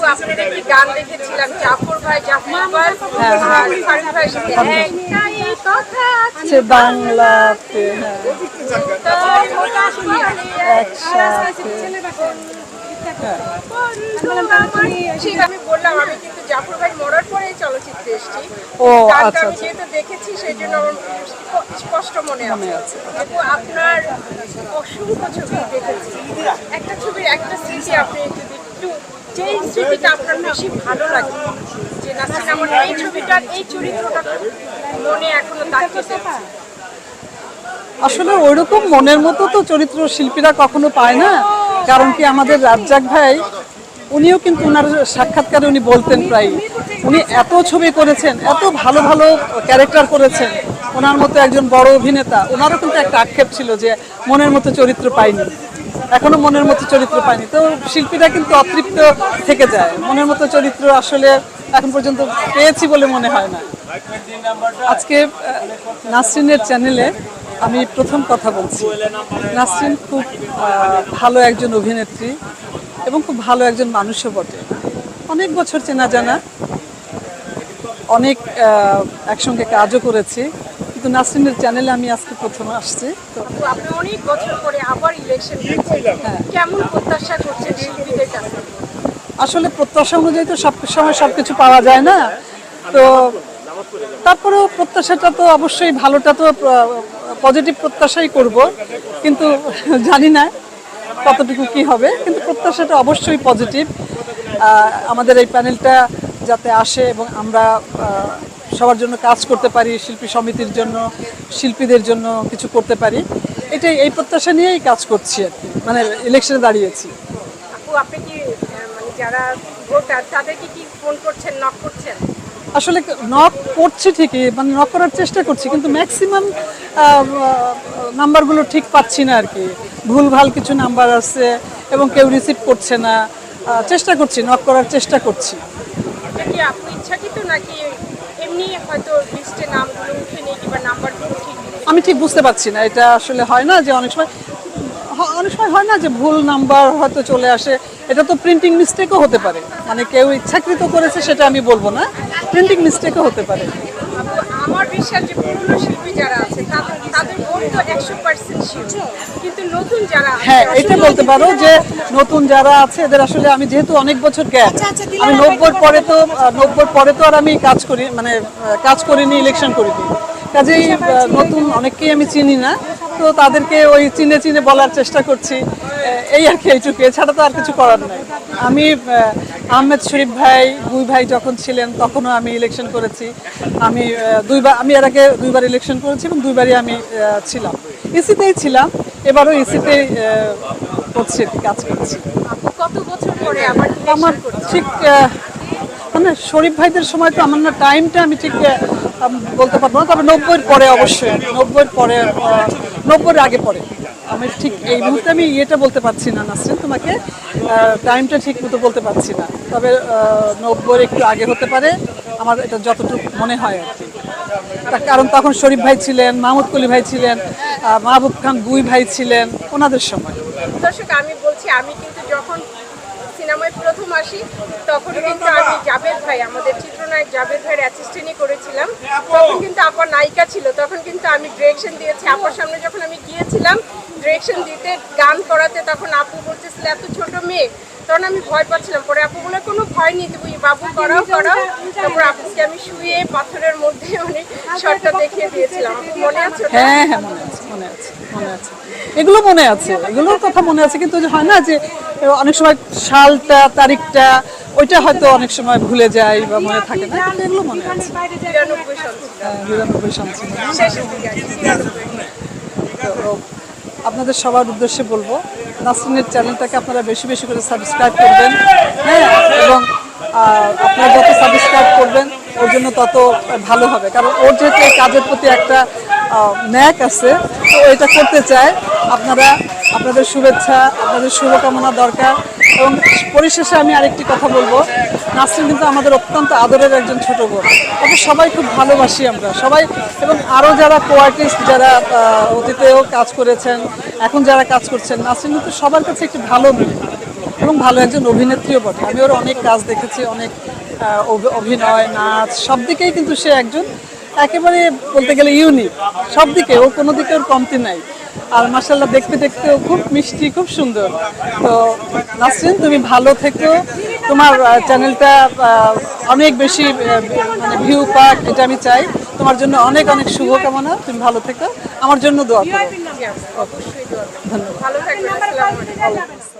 আপু আপনার একটি গান দেখেছিলাম জাফর ভাই জাফর ভাই কথা আছে বাংলাতে। হ্যাঁ একসাথে ঠিক আমি বললাম আমি কিন্তু জাফর ভাই মরার পরে চলচ্চিত্রে এসেছি। ও, আচ্ছা, আচ্ছা। যেহেতু দেখেছি সেই জন্য স্পষ্ট মনে আছে। আছে। আপনার অসংখ্য ছবি দেখেছি। একটা ছবির একটা স্মৃতি আপনি যদি একটু যেই স্মৃতিটা আপনার বেশি ভালো লাগে, যে নাসিন আমার এই ছবিটার, এই চরিত্রটা মনে এখনও আছে। আসলে ওইরকম মনের মতো তো চরিত্র শিল্পীরা কখনো পায় না, কারণ কি আমাদের রাজ্জাক ভাই, উনিও কিন্তু ওনার সাক্ষাৎকারে উনি বলতেন প্রায়, উনি এত ছবি করেছেন, এত ভালো ভালো ক্যারেক্টার করেছেন, ওনার মতো একজন বড় অভিনেতা, ওনারও কিন্তু একটা আক্ষেপ ছিল যে মনের মতো চরিত্র পাইনি এখনও মনের মতো চরিত্র পাইনি। তো শিল্পীরা কিন্তু অতৃপ্ত থেকে যায়। মনের মতো চরিত্র আসলে এখন পর্যন্ত পেয়েছি বলে মনে হয় না। আজকে নাসরিনের চ্যানেলে আমি প্রথম কথা বলছি। নাসরিন খুব ভালো একজন অভিনেত্রী এবং খুব ভালো একজন মানুষও বটে। অনেক বছর চেনা জানা, অনেক একসঙ্গে কাজও করেছি। কিন্তু নাসরিনের চ্যানেলে আমি আজকে প্রথম আসছি। তো আপনি অনেক বছর পরে আবার ইলেকশন কেমন প্রত্যাশা করছেন শিল্পীদের কাছে? আসলে প্রত্যাশা অনুযায়ী তো সব সময় সব কিছু পাওয়া যায় না। তো তারপরেও প্রত্যাশাটা তো অবশ্যই ভালোটা তো পজিটিভ প্রত্যাশাই করব। কিন্তু জানি না কতটুকু কি হবে। কিন্তু প্রত্যাশাটা অবশ্যই পজিটিভ আমাদের এই প্যানেলটা যাতে আসে এবং আমরা সবার জন্য কাজ করতে পারি শিল্পী সমিতির জন্য শিল্পীদের জন্য কিছু করতে পারি। এটাই এই প্রত্যাশা নিয়েই কাজ করছি আর কি। মানে ইলেকশনে দাঁড়িয়েছি। আপু আপনি কি মানে যারা ভোটার তাদেরকে কি ফোন করছেন নক করছেন? আসলে নক করছি ঠিকই মানে নক করার চেষ্টা করছি কিন্তু ম্যাক্সিমাম নাম্বারগুলো ঠিক পাচ্ছি না আর কি। ভুলভাল কিছু নাম্বার আছে এবং কেউ রিসিভ করছে না। চেষ্টা করছি নক করার চেষ্টা করছি। এটা কি আপু ইচ্ছাকৃত নাকি এমনি হয়তো লিস্টে নামগুলো উঠে নেই কিংবা নাম্বারগুলো ঠিক আমি ঠিক বুঝতে পারছি না এটা আসলে হয় না যে অনেক সময় অনেক সময় হয় না যে ভুল নাম্বার হয়তো চলে আসে এটা তো প্রিন্টিং মিস্টেকও হতে পারে। মানে কেউ ইচ্ছাকৃত করেছে সেটা আমি বলব না প্রিন্টিং মিস্টেকও হতে পারে। আমার বিশ্বাস যে পুরনো শিল্পী যারা আছে হ্যাঁ এটা বলতে পারো যে নতুন যারা আছে এদের আসলে আমি যেহেতু অনেক বছর গ্যাপ আমি নব্বই পরে তো নব্বই পরে তো আর আমি কাজ করি মানে কাজ করিনি ইলেকশন করিনি। কাজেই নতুন অনেককেই আমি চিনি না। তো তাদেরকে ওই চিনে চিনে বলার চেষ্টা করছি। এই আর কি এইটুকু এছাড়া তো আর কিছু করার নাই। আমি আহ, আহমেদ শরীফ ভাই দুই ভাই যখন ছিলেন তখনও আমি ইলেকশন করেছি। আমি দুইবার আমি এর আগে দুইবার ইলেকশন করেছি এবং দুইবারই আমি ছিলাম। ইসিতেই ছিলাম এবারও ইসিতেই করছি কাজ করছি। কত বছর পরে আমার ঠিক মানে শরীফ ভাইদের সময় তো আমার না টাইমটা আমি ঠিক বলতে পারব না তবে নব্বইয়ের পরে অবশ্যই নব্বইয়ের পরে নব্বইয়ের আগে পরে। আমি ঠিক এই মুহূর্তে আমি ইয়েটা বলতে পারছি না নাসরিন তোমাকে। টাইমটা ঠিক মতো বলতে পারছি না। তবে নব্বইয়ের একটু আগে হতে পারে। আমার এটা যতটুকু মনে হয় আর কি। তার কারণ তখন শরীফ ভাই ছিলেন মাহমুদ কলি ভাই ছিলেন মাহবুব খান বুই ভাই ছিলেন ওনাদের সময়। দর্শক আমি বলছি আমি কিন্তু যখন সিনেমায় প্রথম আসি তখন কিন্তু আমি জাবেদ ভাই আমাদের চিত্রনায়ক জাবেদ ভাইয়ের অ্যাসিস্ট্যান্টই করেছিলাম। তখন কিন্তু আপার নায়িকা ছিল তখন কিন্তু আমি ডিরেকশন দিয়েছি। আপার সামনে যখন আমি গিয়েছিলাম ডিরেকশন দিতে গান করাতে তখন আপু বলতেছিল এত ছোট মেয়ে। তখন আমি ভয় পাচ্ছিলাম। পরে আপু বলে কোনো ভয় নেই তুমি বাবু করাও করাও। তারপর আপুকে আমি শুয়ে পাথরের মধ্যে মানে শর্টটা দেখিয়ে দিয়েছিলাম। মনে আছে হ্যাঁ হ্যাঁ মনে আছে মনে আছে মনে আছে। এগুলো মনে আছে এগুলোর কথা মনে আছে কিন্তু হয় না যে অনেক সময় সালটা তারিখটা ওইটা হয়তো অনেক সময় ভুলে যায় বা মনে থাকে না কিন্তু এগুলো মনে আছে। বিরানব্বই সাল। হ্যাঁ, বিরানব্বই সাল আপনাদের সবার উদ্দেশ্যে বলব, নাসরিনের চ্যানেলটাকে আপনারা বেশি বেশি করে সাবস্ক্রাইব করবেন। হ্যাঁ এবং আপনারা যত সাবস্ক্রাইব করবেন, ওর জন্য তত ভালো হবে। কারণ ওর যেহেতু কাজের প্রতি একটা ন্যাক আছে, তো এটা করতে চায়। আপনারা, আপনাদের শুভেচ্ছা, আপনাদের শুভকামনা দরকার। এবং পরিশেষে আমি আরেকটি কথা বলব। নাসরিন কিন্তু আমাদের অত্যন্ত আদরের একজন ছোট বোন। ওকে সবাই খুব ভালোবাসি আমরা। সবাই এবং আরও যারা কো আর্টিস্ট যারা অতীতেও কাজ করেছেন, এখন যারা কাজ করছেন, নাসরিন কিন্তু সবার কাছে একটি ভালো এবং ভালো একজন অভিনেত্রীও বটে। আমি ওর অনেক কাজ দেখেছি, অনেক অভিনয়, নাচ সব দিকেই কিন্তু সে একজন একেবারে বলতে গেলে ইউনিক। সব দিকে ও কোনো দিকে ওর কমতি নাই। আর মাসাল্লাহ দেখতে দেখতেও খুব মিষ্টি খুব সুন্দর। তো নাসরিন তুমি ভালো থেকো। তোমার চ্যানেলটা অনেক বেশি মানে ভিউ পাক এটা আমি চাই। তোমার জন্য অনেক অনেক শুভকামনা। তুমি ভালো থেকো। আমার জন্য দোয়া করো। জি